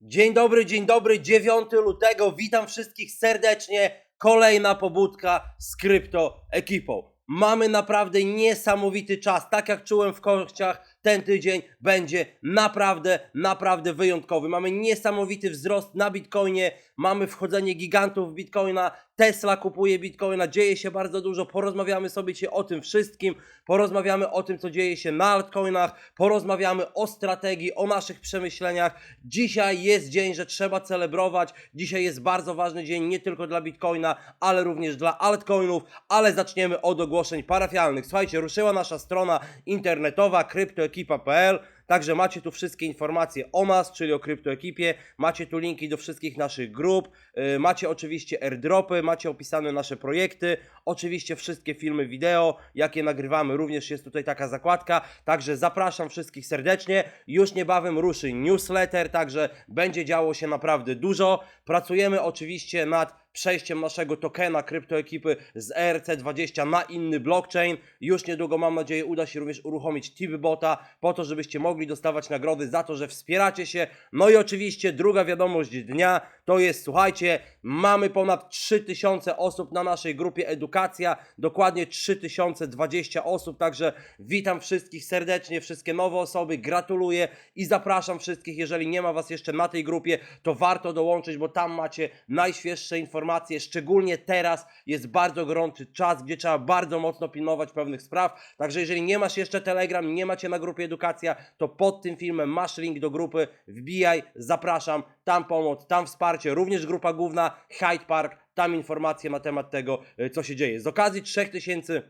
Dzień dobry, dzień dobry, 9 lutego. Witam wszystkich serdecznie. Kolejna pobudka z krypto ekipą. Mamy naprawdę niesamowity czas. Tak jak czułem w kościach, ten tydzień będzie naprawdę, naprawdę wyjątkowy. Mamy niesamowity wzrost na Bitcoinie, mamy wchodzenie gigantów w Bitcoina, Tesla kupuje Bitcoina, dzieje się bardzo dużo. Porozmawiamy sobie o tym wszystkim, porozmawiamy o tym, co dzieje się na altcoinach, porozmawiamy o strategii, o naszych przemyśleniach. Dzisiaj jest dzień, że trzeba celebrować. Dzisiaj jest bardzo ważny dzień nie tylko dla Bitcoina, ale również dla altcoinów, ale zaczniemy od ogłoszeń parafialnych. Słuchajcie, ruszyła nasza strona internetowa kryptoekipa.pl. Także macie tu wszystkie informacje o nas, czyli o kryptoekipie. Macie tu linki do wszystkich naszych grup. Yy, macie oczywiście airdropy, macie opisane nasze projekty. Oczywiście wszystkie filmy wideo, jakie nagrywamy, również jest tutaj taka zakładka. Także zapraszam wszystkich serdecznie. Już niebawem ruszy newsletter, także będzie działo się naprawdę dużo. Pracujemy oczywiście nad przejściem naszego tokena kryptoekipy z ERC20 na inny blockchain. Już niedługo, mam nadzieję, uda się również uruchomić TipBota po to, żebyście mogli dostawać nagrody za to, że wspieracie się. No i oczywiście druga wiadomość dnia to jest, słuchajcie, mamy ponad 3000 osób na naszej grupie Edukacja, dokładnie 3020 osób, także witam wszystkich serdecznie, wszystkie nowe osoby, gratuluję i zapraszam wszystkich, jeżeli nie ma Was jeszcze na tej grupie, to warto dołączyć, bo tam macie najświeższe informacje, szczególnie teraz jest bardzo gorący czas, gdzie trzeba bardzo mocno pilnować pewnych spraw, także jeżeli nie masz jeszcze Telegram, nie macie na grupie Edukacja, to pod tym filmem masz link do grupy, wbijaj, zapraszam, tam pomoc, tam wsparcie, również grupa główna Hyde Park, tam informacje na temat tego, e, co się dzieje. Z okazji 3000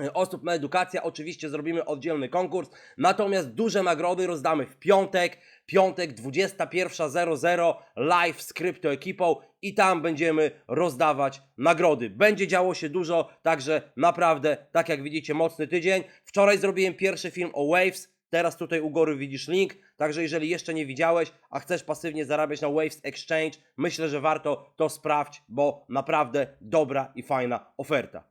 e, osób na edukację oczywiście zrobimy oddzielny konkurs, natomiast duże nagrody rozdamy w piątek, piątek 21.00 live z kryptoekipą i tam będziemy rozdawać nagrody. Będzie działo się dużo, także naprawdę, tak jak widzicie, mocny tydzień. Wczoraj zrobiłem pierwszy film o Waves, Teraz tutaj u góry widzisz link, także jeżeli jeszcze nie widziałeś, a chcesz pasywnie zarabiać na Waves Exchange, myślę, że warto to sprawdź, bo naprawdę dobra i fajna oferta.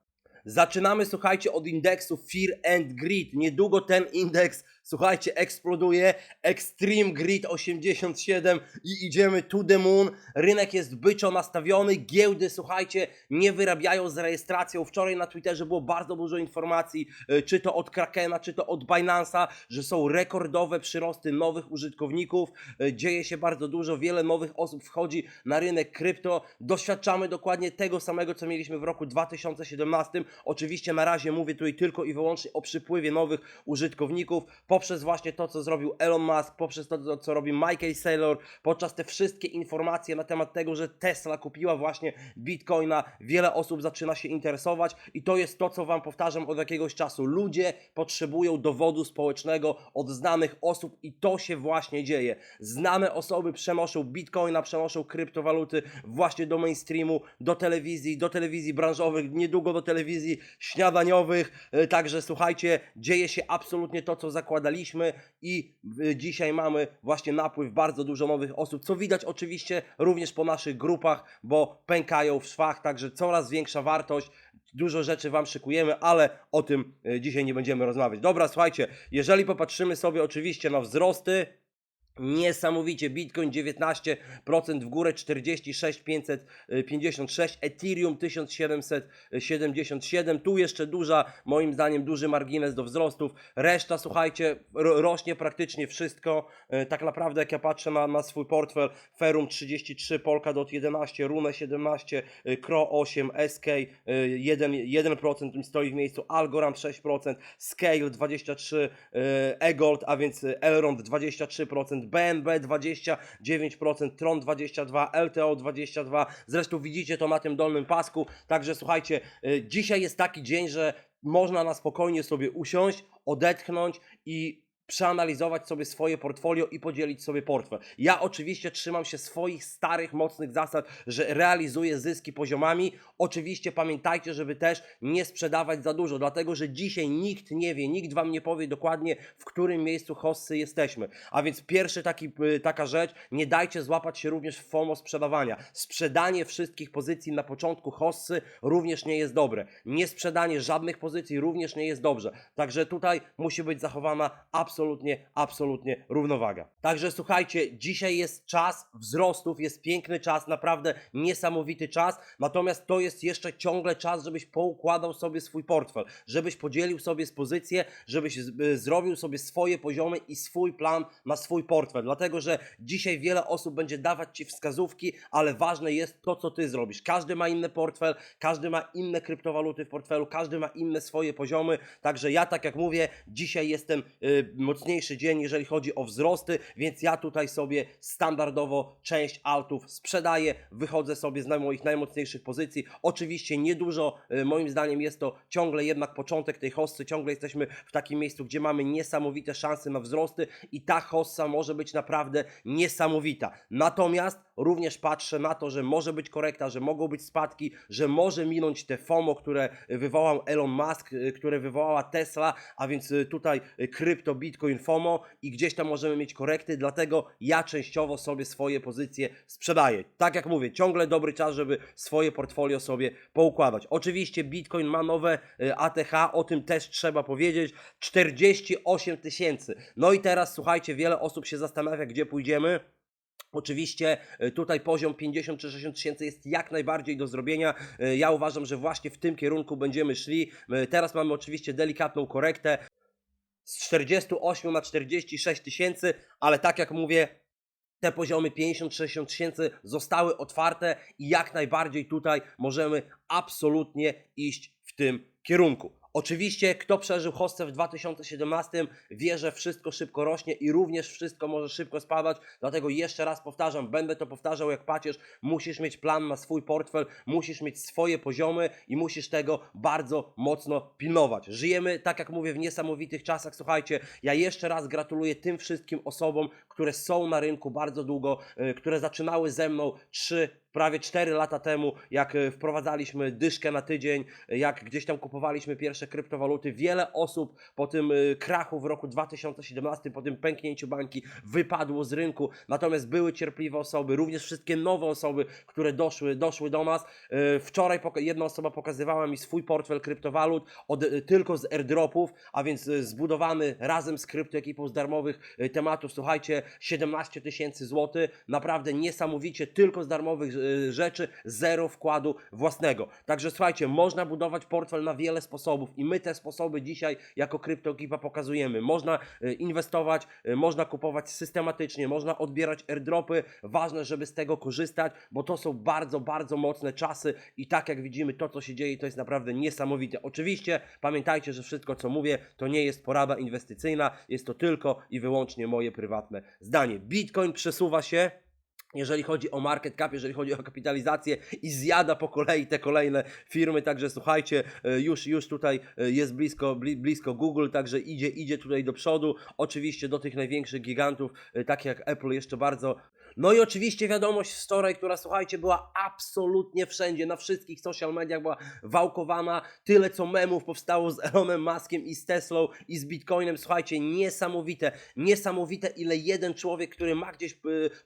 Zaczynamy, słuchajcie, od indeksu Fear and Greed. Niedługo ten indeks, słuchajcie, eksploduje. Extreme Greed 87 i idziemy to the moon. Rynek jest byczo nastawiony. Giełdy, słuchajcie, nie wyrabiają z rejestracją. Wczoraj na Twitterze było bardzo dużo informacji, y, czy to od Krakena, czy to od Binance'a, że są rekordowe przyrosty nowych użytkowników. Y, Dzieje się bardzo dużo, wiele nowych osób wchodzi na rynek krypto. Doświadczamy dokładnie tego samego, co mieliśmy w roku 2017. Oczywiście na razie mówię tutaj tylko i wyłącznie o przypływie nowych użytkowników poprzez właśnie to, co zrobił Elon Musk, poprzez to, co robi Michael Saylor, podczas te wszystkie informacje na temat tego, że Tesla kupiła właśnie Bitcoina, wiele osób zaczyna się interesować i to jest to, co Wam powtarzam od jakiegoś czasu. Ludzie potrzebują dowodu społecznego od znanych osób i to się właśnie dzieje. Znane osoby przenoszą Bitcoina, przenoszą kryptowaluty właśnie do mainstreamu, do telewizji, do telewizji branżowych, niedługo do telewizji śniadaniowych. E, Także słuchajcie, dzieje się absolutnie to, co zakładaliśmy i e, dzisiaj mamy właśnie napływ bardzo dużo nowych osób, co widać oczywiście również po naszych grupach, bo pękają w szwach, także coraz większa wartość. Dużo rzeczy Wam szykujemy, ale o tym e, dzisiaj nie będziemy rozmawiać. Dobra, słuchajcie, jeżeli popatrzymy sobie oczywiście na wzrosty, Niesamowicie, Bitcoin 19% w górę, 46 556, Ethereum 1777, tu jeszcze duża, moim zdaniem duży margines do wzrostów, reszta słuchajcie, ro, rośnie praktycznie wszystko, E, tak naprawdę jak ja patrzę na, na swój portfel, Ferum 33, Polkadot 11, Rune 17, e, Kro 8, SK e, 1, 1% mi stoi w miejscu, Algorand 6%, Scale 23, e, Egold, a więc Elrond 23%, BNB 29%, Tron 22%, LTO 22%. Zresztą widzicie to na tym dolnym pasku. Także słuchajcie, y, dzisiaj jest taki dzień, że można na spokojnie sobie usiąść, odetchnąć i przeanalizować sobie swoje portfolio i podzielić sobie portfel. Ja oczywiście trzymam się swoich starych, mocnych zasad, że realizuję zyski poziomami. Oczywiście pamiętajcie, żeby też nie sprzedawać za dużo, dlatego że dzisiaj nikt nie wie, nikt Wam nie powie dokładnie, w którym miejscu hossy jesteśmy. A więc pierwszy taki, y, taka rzecz, nie dajcie złapać się również w FOMO sprzedawania. Sprzedanie wszystkich pozycji na początku hossy również nie jest dobre. Nie sprzedanie żadnych pozycji również nie jest dobrze. Także tutaj musi być zachowana absolutnie absolutnie, absolutnie równowaga. Także słuchajcie, dzisiaj jest czas wzrostów, jest piękny czas, naprawdę niesamowity czas, natomiast to jest jeszcze ciągle czas, żebyś poukładał sobie swój portfel, żebyś podzielił sobie z pozycję, żebyś zrobił sobie swoje poziomy i swój plan na swój portfel, dlatego że dzisiaj wiele osób będzie dawać Ci wskazówki, ale ważne jest to, co Ty zrobisz. Każdy ma inny portfel, każdy ma inne kryptowaluty w portfelu, każdy ma inne swoje poziomy, także ja tak jak mówię, dzisiaj jestem y, mocniejszy dzień, jeżeli chodzi o wzrosty, więc ja tutaj sobie standardowo część altów sprzedaję, wychodzę sobie z moich najmocniejszych pozycji. Oczywiście niedużo, y, moim zdaniem jest to ciągle jednak początek tej hossy, ciągle jesteśmy w takim miejscu, gdzie mamy niesamowite szanse na wzrosty i ta hossa może być naprawdę niesamowita. Natomiast również patrzę na to, że może być korekta, że mogą być spadki, że może minąć te FOMO, które wywołał Elon Musk, y, które wywołała Tesla, a więc y, tutaj y, krypto, bitcoin, FOMO i gdzieś tam możemy mieć korekty, dlatego ja częściowo sobie swoje pozycje sprzedaję. Tak jak mówię, ciągle dobry czas, żeby swoje portfolio sobie poukładać. Oczywiście bitcoin ma nowe ATH, o tym też trzeba powiedzieć, 48 tysięcy. No i teraz słuchajcie, wiele osób się zastanawia, gdzie pójdziemy. Oczywiście y, tutaj poziom 50 czy 60 tysięcy jest jak najbardziej do zrobienia. Y, Ja uważam, że właśnie w tym kierunku będziemy szli. Y, Teraz mamy oczywiście delikatną korektę z 48 na 46 tysięcy, ale tak jak mówię, te poziomy 50-60 tysięcy zostały otwarte i jak najbardziej tutaj możemy absolutnie iść w tym kierunku. Oczywiście, kto przeżył hostę w 2017, wie, że wszystko szybko rośnie i również wszystko może szybko spadać. Dlatego jeszcze raz powtarzam, będę to powtarzał jak pacierz. Musisz mieć plan na swój portfel, musisz mieć swoje poziomy i musisz tego bardzo mocno pilnować. Żyjemy, tak jak mówię, w niesamowitych czasach. Słuchajcie, ja jeszcze raz gratuluję tym wszystkim osobom, które są na rynku bardzo długo, y, które zaczynały ze mną 3 prawie 4 lata temu, jak e, wprowadzaliśmy dyszkę na tydzień, jak gdzieś tam kupowaliśmy pierwsze kryptowaluty. Wiele osób po tym e, krachu w roku 2017, po tym pęknięciu bańki, wypadło z rynku. Natomiast były cierpliwe osoby, również wszystkie nowe osoby, które doszły, doszły do nas. E, Wczoraj jedna osoba pokazywała mi swój portfel kryptowalut od, tylko z airdropów, a więc zbudowany razem z kryptoekipą z darmowych tematów. Słuchajcie, 17 tysięcy złotych, naprawdę niesamowicie, tylko z darmowych rzeczy, zero wkładu własnego. Także słuchajcie, można budować portfel na wiele sposobów i my te sposoby dzisiaj jako kryptoekipa pokazujemy. Można e, inwestować, e, można kupować systematycznie, można odbierać airdropy. Ważne, żeby z tego korzystać, bo to są bardzo, bardzo mocne czasy i tak jak widzimy, to co się dzieje, to jest naprawdę niesamowite. Oczywiście pamiętajcie, że wszystko co mówię, to nie jest porada inwestycyjna, jest to tylko i wyłącznie moje prywatne zdanie. Bitcoin przesuwa się jeżeli chodzi o market cap, jeżeli chodzi o kapitalizację i zjada po kolei te kolejne firmy, także słuchajcie, e, już, już tutaj e, jest blisko, bli, blisko Google, także idzie, idzie tutaj do przodu, oczywiście do tych największych gigantów, e, takich jak Apple jeszcze bardzo no i oczywiście wiadomość wczoraj, która słuchajcie, była absolutnie wszędzie, na wszystkich social mediach była wałkowana. Tyle co memów powstało z Elonem Muskiem i z Teslą i z Bitcoinem. Słuchajcie, niesamowite, niesamowite ile jeden człowiek, który ma gdzieś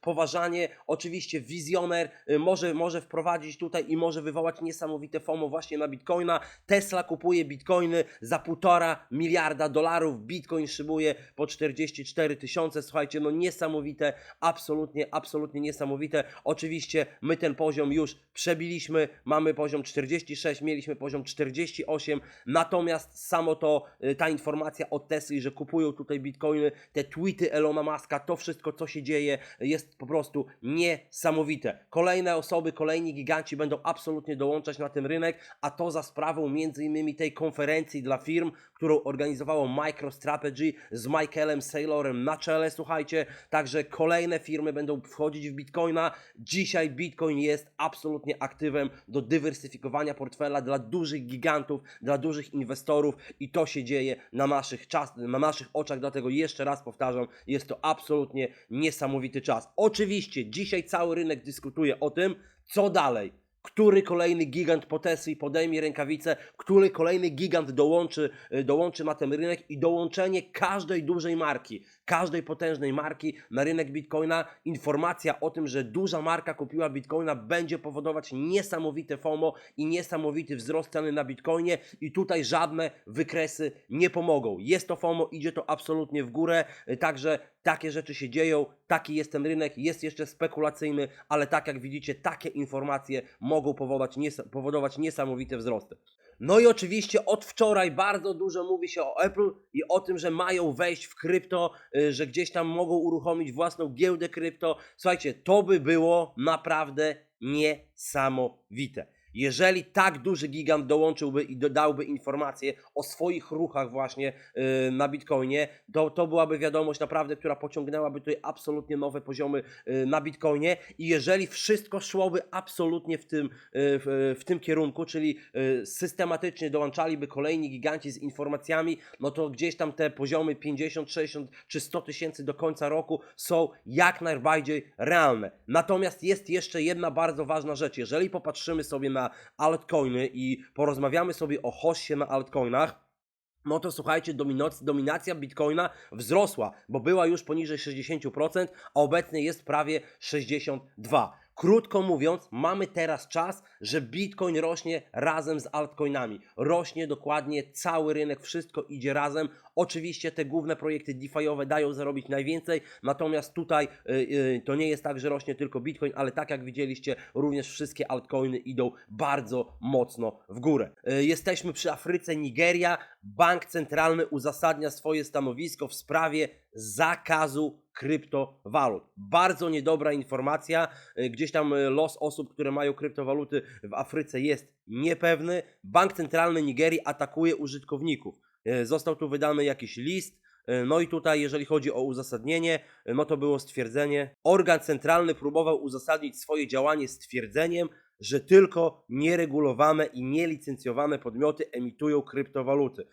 poważanie, oczywiście wizjoner, y, może, może wprowadzić tutaj i może wywołać niesamowite FOMO właśnie na Bitcoina. Tesla kupuje Bitcoiny za półtora miliarda dolarów. Bitcoin szybuje po 44 tysiące. Słuchajcie, no niesamowite, absolutnie, absolutnie niesamowite. Oczywiście my ten poziom już przebiliśmy, mamy poziom 46, mieliśmy poziom 48, natomiast samo to, y, ta informacja od Tesli, że kupują tutaj bitcoiny, te tweety Elona Muska, to wszystko co się dzieje jest po prostu niesamowite. Kolejne osoby, kolejni giganci będą absolutnie dołączać na ten rynek, a to za sprawą innymi tej konferencji dla firm, którą organizowało MicroStrategy z Michaelem Saylorem na czele, słuchajcie, także kolejne firmy będą wchodzić w Bitcoina. Dzisiaj Bitcoin jest absolutnie aktywem do dywersyfikowania portfela dla dużych gigantów, dla dużych inwestorów i to się dzieje na naszych, czas, na naszych oczach, dlatego jeszcze raz powtarzam, jest to absolutnie niesamowity czas. Oczywiście dzisiaj cały rynek dyskutuje o tym, co dalej. Który kolejny gigant po Tesli podejmie rękawice, który kolejny gigant dołączy, dołączy na ten rynek i dołączenie każdej dużej marki, każdej potężnej marki na rynek Bitcoina. Informacja o tym, że duża marka kupiła Bitcoina będzie powodować niesamowite FOMO i niesamowity wzrost ceny na Bitcoinie i tutaj żadne wykresy nie pomogą. Jest to FOMO, idzie to absolutnie w górę, także takie rzeczy się dzieją, taki jest ten rynek, jest jeszcze spekulacyjny, ale tak jak widzicie, takie informacje mogą powodować, nies- powodować niesamowite wzrosty. No i oczywiście od wczoraj bardzo dużo mówi się o Apple i o tym, że mają wejść w krypto, y, że gdzieś tam mogą uruchomić własną giełdę krypto. Słuchajcie, to by było naprawdę niesamowite. Jeżeli tak duży gigant dołączyłby i dodałby informacje o swoich ruchach właśnie yy, na Bitcoinie, to, to byłaby wiadomość naprawdę, która pociągnęłaby tutaj absolutnie nowe poziomy yy, na Bitcoinie i jeżeli wszystko szłoby absolutnie w tym, yy, w, w tym kierunku, czyli yy, systematycznie dołączaliby kolejni giganci z informacjami, no to gdzieś tam te poziomy 50, 60 czy 100 tysięcy do końca roku są jak najbardziej realne. Natomiast jest jeszcze jedna bardzo ważna rzecz. Jeżeli popatrzymy sobie na altcoiny i porozmawiamy sobie o hoście na altcoinach, no to słuchajcie, dominacja Bitcoina wzrosła, bo była już poniżej 60%, a obecnie jest prawie 62%. Krótko mówiąc, mamy teraz czas, że Bitcoin rośnie razem z altcoinami. Rośnie dokładnie cały rynek, wszystko idzie razem. Oczywiście te główne projekty DeFi'owe dają zarobić najwięcej, natomiast tutaj y, y, to nie jest tak, że rośnie tylko Bitcoin, ale tak jak widzieliście, również wszystkie altcoiny idą bardzo mocno w górę. Y, jesteśmy przy Afryce, Nigeria. Bank centralny uzasadnia swoje stanowisko w sprawie zakazu kryptowalut. Bardzo niedobra informacja. Y, Gdzieś tam y, los osób, które mają kryptowaluty w Afryce jest niepewny. Bank centralny Nigerii atakuje użytkowników. Y, Został tu wydany jakiś list. No i tutaj, jeżeli chodzi o uzasadnienie, no to było stwierdzenie. Organ centralny próbował uzasadnić swoje działanie stwierdzeniem, że tylko nieregulowane i nielicencjowane podmioty emitują kryptowaluty.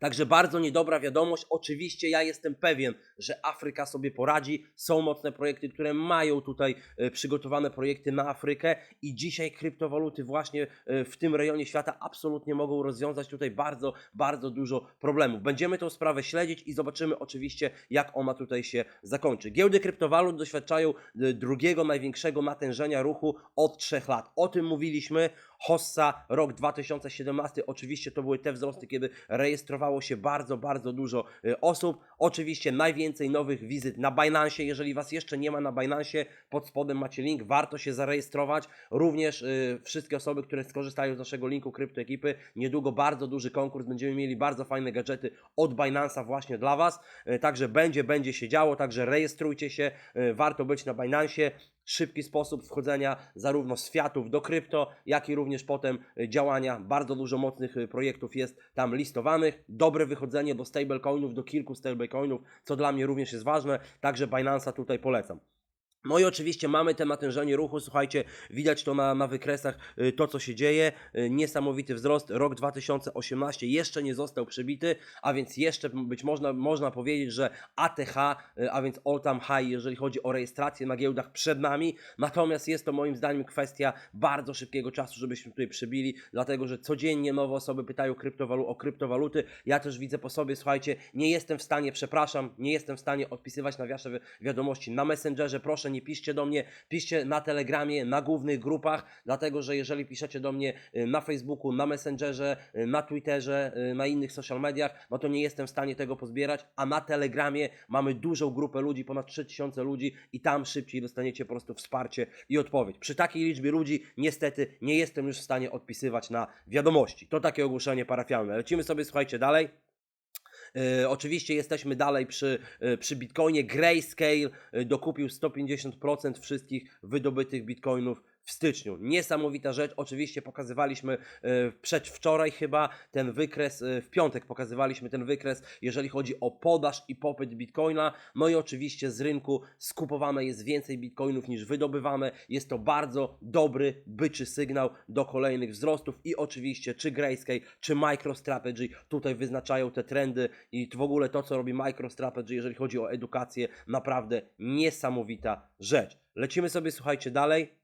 Także bardzo niedobra wiadomość. Oczywiście ja jestem pewien, że Afryka sobie poradzi. Są mocne projekty, które mają tutaj e, przygotowane projekty na Afrykę i dzisiaj kryptowaluty właśnie e, w tym rejonie świata absolutnie mogą rozwiązać tutaj bardzo, bardzo dużo problemów. Będziemy tą sprawę śledzić i zobaczymy oczywiście, jak ona tutaj się zakończy. Giełdy kryptowalut doświadczają e, drugiego największego natężenia ruchu od trzech lat. O tym mówiliśmy. Hossa, rok 2017, oczywiście to były te wzrosty, kiedy rejestrowało się bardzo, bardzo dużo y, osób. Oczywiście najwięcej nowych wizyt na Binance. Jeżeli Was jeszcze nie ma na Binance, pod spodem macie link, warto się zarejestrować. Również y, wszystkie osoby, które skorzystają z naszego linku kryptoekipy, niedługo bardzo duży konkurs, będziemy mieli bardzo fajne gadżety od Binance'a właśnie dla Was. Y, także będzie, będzie się działo, także rejestrujcie się, warto być na Binance szybki sposób wchodzenia zarówno z fiatów do krypto, jak i również potem y, działania. Bardzo dużo mocnych y, projektów jest tam listowanych. Dobre wychodzenie do stablecoinów, do kilku stablecoinów, co dla mnie również jest ważne. Także Binance'a tutaj polecam. No i oczywiście mamy te natężenie ruchu, słuchajcie, widać to na, na wykresach, y, to co się dzieje, y, niesamowity wzrost, rok 2018 jeszcze nie został przebity, a więc jeszcze być można, można powiedzieć, że ATH, y, a więc all time high, jeżeli chodzi o rejestrację na giełdach przed nami, natomiast jest to moim zdaniem kwestia bardzo szybkiego czasu, żebyśmy tutaj przebili, dlatego że codziennie nowe osoby pytają kryptowalu o kryptowaluty, ja też widzę po sobie, słuchajcie, nie jestem w stanie, przepraszam, nie jestem w stanie odpisywać na wiadomości na Messengerze, proszę nie piszcie do mnie, piszcie na Telegramie, na głównych grupach, dlatego że jeżeli piszecie do mnie y, na Facebooku, na Messengerze, y, na Twitterze, y, na innych social mediach, no to nie jestem w stanie tego pozbierać, a na Telegramie mamy dużą grupę ludzi, ponad 3000 ludzi i tam szybciej dostaniecie po prostu wsparcie i odpowiedź. Przy takiej liczbie ludzi niestety nie jestem już w stanie odpisywać na wiadomości. To takie ogłoszenie parafialne. Lecimy sobie, słuchajcie, dalej. E, oczywiście jesteśmy dalej przy, e, przy Bitcoinie. Grayscale e, dokupił 150% wszystkich wydobytych Bitcoinów w styczniu. Niesamowita rzecz. Oczywiście pokazywaliśmy e, przedwczoraj chyba ten wykres, e, w piątek pokazywaliśmy ten wykres, jeżeli chodzi o podaż i popyt Bitcoina. No i oczywiście z rynku skupowane jest więcej Bitcoinów niż wydobywane. Jest to bardzo dobry, byczy sygnał do kolejnych wzrostów i oczywiście czy Grayscale, czy MicroStrategy tutaj wyznaczają te trendy i w ogóle to, co robi MicroStrategy, jeżeli chodzi o edukację, naprawdę niesamowita rzecz. Lecimy sobie, słuchajcie, dalej.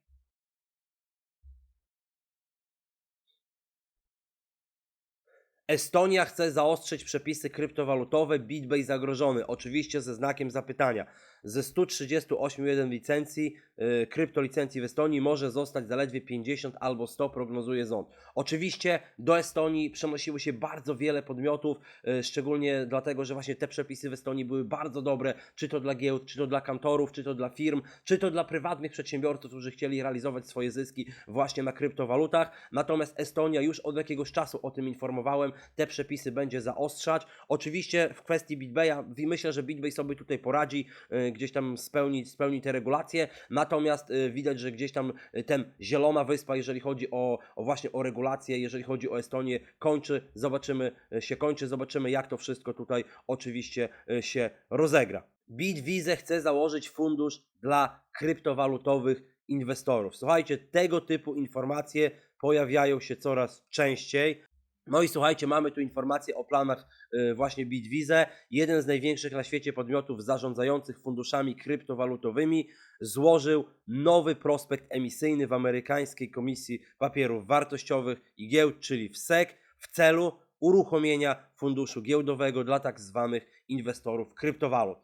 Estonia chce zaostrzyć przepisy kryptowalutowe, BitBay zagrożony, oczywiście ze znakiem zapytania. Ze 138 licencji, yy, kryptolicencji w Estonii może zostać zaledwie 50 albo 100, prognozuje rząd. Oczywiście do Estonii przenosiło się bardzo wiele podmiotów, yy, szczególnie dlatego, że właśnie te przepisy w Estonii były bardzo dobre, czy to dla giełd, czy to dla kantorów, czy to dla firm, czy to dla prywatnych przedsiębiorców, którzy chcieli realizować swoje zyski właśnie na kryptowalutach. Natomiast Estonia już od jakiegoś czasu o tym informowałem, te przepisy będzie zaostrzać. Oczywiście w kwestii BitBaya myślę, że BitBay sobie tutaj poradzi, y, gdzieś tam spełni, spełni te regulacje, natomiast y, widać, że gdzieś tam y, ten zielona wyspa, jeżeli chodzi o, o właśnie o regulacje, jeżeli chodzi o Estonię, kończy, zobaczymy, y, się kończy, zobaczymy jak to wszystko tutaj oczywiście się rozegra. BitVize chce założyć fundusz dla kryptowalutowych inwestorów. Słuchajcie, tego typu informacje pojawiają się coraz częściej. No i słuchajcie, mamy tu informacje o planach y, właśnie BitVize. Jeden z największych na świecie podmiotów zarządzających funduszami kryptowalutowymi złożył nowy prospekt emisyjny w amerykańskiej Komisji Papierów Wartościowych i Giełd, czyli w SEC, w celu uruchomienia funduszu giełdowego dla tak zwanych inwestorów kryptowalut.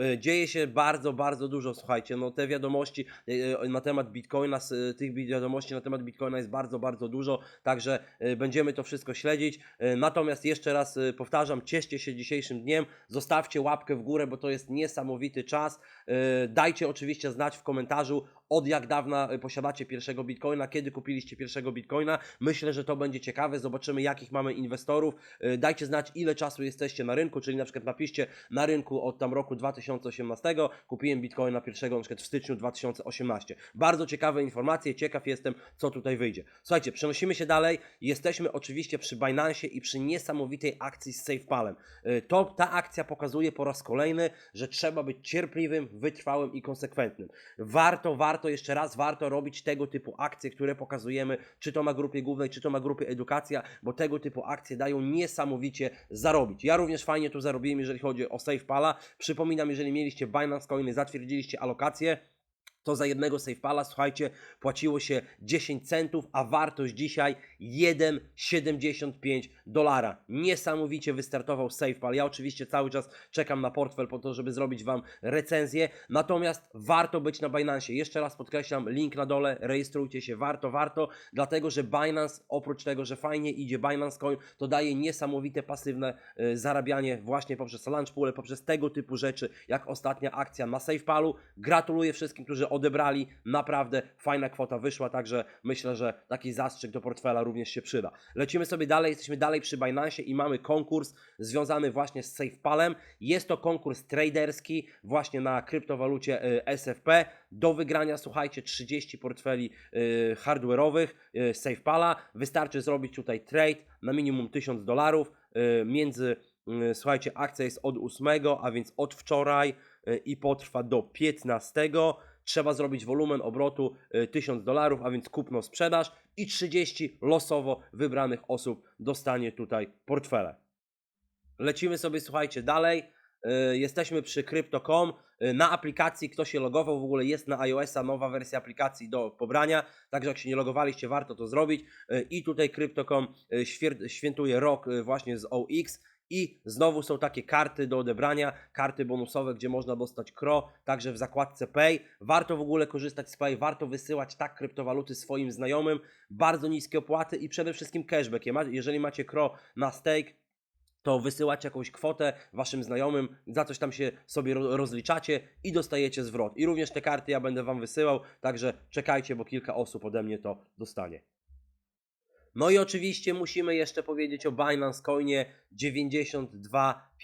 E, Dzieje się bardzo, bardzo dużo, słuchajcie, no te wiadomości e, e, na temat Bitcoina, tych wiadomości na temat Bitcoina jest bardzo, bardzo dużo, także będziemy to wszystko śledzić. Natomiast jeszcze raz powtarzam, cieszcie się dzisiejszym dniem, zostawcie łapkę w górę, bo to jest niesamowity czas. Dajcie oczywiście znać w komentarzu, od jak dawna e, posiadacie pierwszego Bitcoina, kiedy kupiliście pierwszego Bitcoina. Myślę, że to będzie ciekawe, zobaczymy jakich mamy inwestorów. E, Dajcie znać, ile czasu jesteście na rynku, czyli na przykład napiszcie na rynku od tam roku 2018, kupiłem Bitcoina pierwszego na przykład w styczniu 2018. Bardzo ciekawe informacje, ciekaw jestem, co tutaj wyjdzie. Słuchajcie, przenosimy się dalej. Jesteśmy oczywiście przy Binance i przy niesamowitej akcji z SafePalem. Y, To ta akcja pokazuje po raz kolejny, że trzeba być cierpliwym, wytrwałym i konsekwentnym. Warto, warto, jeszcze raz, warto robić tego typu akcje, które pokazujemy, czy to na grupie głównej, czy to na grupie edukacja, bo tego typu akcje dają niesamowicie zarobić. Ja również fajnie tu zarobiłem, jeżeli chodzi o SafePala. Przypominam, jeżeli mieliście Binance Coiny, zatwierdziliście alokację, to za jednego SafePala, słuchajcie, płaciło się 10 centów, a wartość dzisiaj 1,75 dolara. Niesamowicie wystartował SafePal. Ja oczywiście cały czas czekam na portfel po to, żeby zrobić Wam recenzję, natomiast warto być na Binance. Jeszcze raz podkreślam, link na dole, rejestrujcie się, warto, warto, dlatego że Binance, oprócz tego, że fajnie idzie Binance Coin, to daje niesamowite pasywne y, zarabianie właśnie poprzez launch pool, poprzez tego typu rzeczy, jak ostatnia akcja na SafePalu. Gratuluję wszystkim, którzy odebrali, naprawdę fajna kwota wyszła, także myślę, że taki zastrzyk do portfela również się przyda. Lecimy sobie dalej, jesteśmy dalej przy Binance i mamy konkurs związany właśnie z SafePalem. Jest to konkurs traderski właśnie na kryptowalucie y, SFP. Do wygrania, słuchajcie, 30 portfeli y, hardware'owych y, SafePala. Wystarczy zrobić tutaj trade na minimum 1000 dolarów. Między, słuchajcie, akcja jest od 8, a więc od wczoraj i potrwa do 15. Trzeba zrobić wolumen obrotu y, 1000 dolarów, a więc kupno-sprzedaż i 30 losowo wybranych osób dostanie tutaj portfele. Lecimy sobie, słuchajcie, dalej. Y, Jesteśmy przy Crypto.com. Y, Na aplikacji, kto się logował, w ogóle jest na iOS-a nowa wersja aplikacji do pobrania. Także jak się nie logowaliście, warto to zrobić. Y, I tutaj Crypto.com świętuje rok właśnie z OX. I znowu są takie karty do odebrania, karty bonusowe, gdzie można dostać KRO, także w zakładce Pay. Warto w ogóle korzystać z Pay, warto wysyłać tak kryptowaluty swoim znajomym. Bardzo niskie opłaty i przede wszystkim cashback. Jeżeli macie KRO na stake, to wysyłacie jakąś kwotę waszym znajomym, za coś tam się sobie ro- rozliczacie i dostajecie zwrot. I również te karty ja będę wam wysyłał, także czekajcie, bo kilka osób ode mnie to dostanie. No i oczywiście musimy jeszcze powiedzieć o Binance Coinie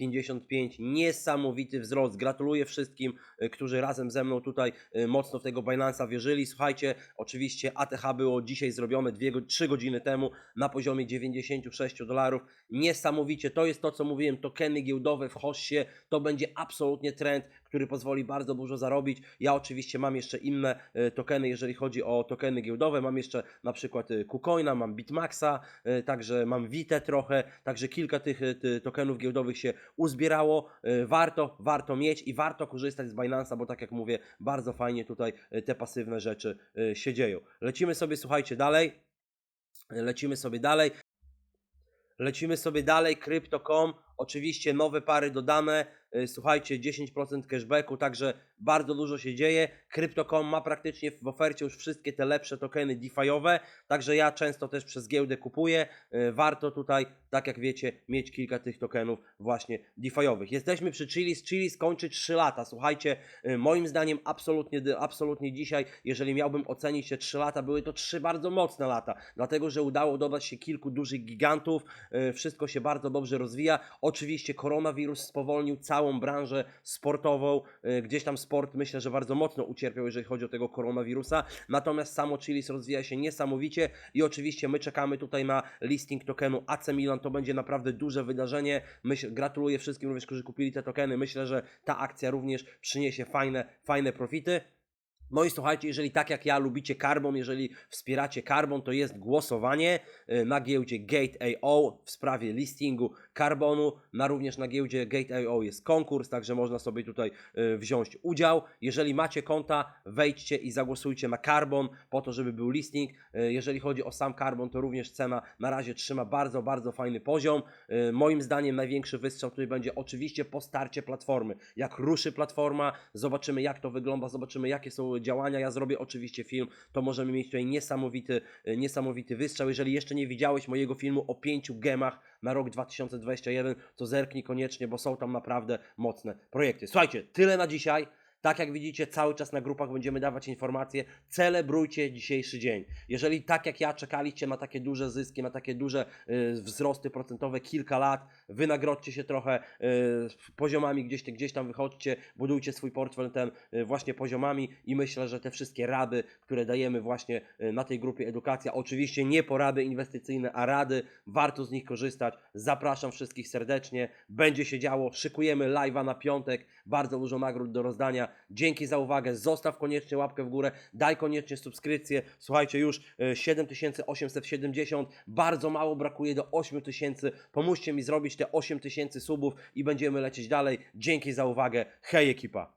92,55. Niesamowity wzrost. Gratuluję wszystkim, y, którzy razem ze mną tutaj y, mocno w tego Binance'a wierzyli. Słuchajcie, oczywiście ATH było dzisiaj zrobione 3 godziny temu na poziomie 96 dolarów. Niesamowicie. To jest to, co mówiłem, tokeny giełdowe w Hossie. To będzie absolutnie trend, który pozwoli bardzo dużo zarobić. Ja oczywiście mam jeszcze inne e, tokeny, jeżeli chodzi o tokeny giełdowe. Mam jeszcze na przykład e, KuCoina, mam Bitmaxa, e, także mam Vite trochę, także kilka tych e, ty- tokenów giełdowych się uzbierało. E, Warto, warto mieć i warto korzystać z Binance'a, bo tak jak mówię, bardzo fajnie tutaj e, te pasywne rzeczy e, się dzieją. Lecimy sobie, słuchajcie, dalej. Lecimy sobie dalej. Lecimy sobie dalej, Crypto.com, oczywiście nowe pary dodane, y, słuchajcie, 10% cashbacku, także bardzo dużo się dzieje. Crypto.com ma praktycznie w ofercie już wszystkie te lepsze tokeny DeFi'owe, także ja często też przez giełdę kupuję. Y, Warto tutaj, tak jak wiecie, mieć kilka tych tokenów właśnie DeFi'owych. Jesteśmy przy Chili's, Chili's kończy 3 lata, słuchajcie, y, moim zdaniem absolutnie, absolutnie dzisiaj, jeżeli miałbym ocenić te 3 lata, były to 3 bardzo mocne lata, dlatego, że udało dodać się kilku dużych gigantów, wszystko się bardzo dobrze rozwija. Oczywiście koronawirus spowolnił całą branżę sportową, y, gdzieś tam sport myślę, że bardzo mocno ucierpiał, jeżeli chodzi o tego koronawirusa, natomiast samo Chili's rozwija się niesamowicie i oczywiście my czekamy tutaj na listing tokenu AC Milan, to będzie naprawdę duże wydarzenie, Myśl, gratuluję wszystkim również, którzy kupili te tokeny, myślę, że ta akcja również przyniesie fajne, fajne profity. No i słuchajcie, jeżeli tak jak ja lubicie Carbon, jeżeli wspieracie Carbon, to jest głosowanie y, na giełdzie Gate.io w sprawie listingu Carbonu. Na również na giełdzie Gate.io jest konkurs, także można sobie tutaj y, wziąć udział. Jeżeli macie konta, wejdźcie i zagłosujcie na Carbon po to, żeby był listing. Y, Jeżeli chodzi o sam Carbon, to również cena na razie trzyma bardzo, bardzo fajny poziom. Moim zdaniem największy wystrzał tutaj będzie oczywiście po starcie platformy. Jak ruszy platforma, zobaczymy jak to wygląda, zobaczymy jakie są działania. Ja zrobię oczywiście film, to możemy mieć tutaj niesamowity, y, niesamowity wystrzał. Jeżeli jeszcze nie widziałeś mojego filmu o pięciu gemach na rok 2021, to zerknij koniecznie, bo są tam naprawdę mocne projekty. Słuchajcie, tyle na dzisiaj. Tak jak widzicie, cały czas na grupach będziemy dawać informacje. Celebrujcie dzisiejszy dzień. Jeżeli tak jak ja czekaliście na takie duże zyski, na takie duże y, wzrosty procentowe kilka lat, wynagrodźcie się trochę y, poziomami, gdzieś, gdzieś tam wychodźcie, budujcie swój portfel ten y, właśnie poziomami i myślę, że te wszystkie rady, które dajemy właśnie y, na tej grupie edukacja, oczywiście nie porady inwestycyjne, a rady, warto z nich korzystać. Zapraszam wszystkich serdecznie. Będzie się działo, szykujemy live'a na piątek, bardzo dużo nagród do rozdania. Dzięki za uwagę, zostaw koniecznie łapkę w górę, daj koniecznie subskrypcję. Słuchajcie, już y, 7870, bardzo mało brakuje do 8000. Pomóżcie mi zrobić te 8000 subów i będziemy lecieć dalej. Dzięki za uwagę. Hej ekipa!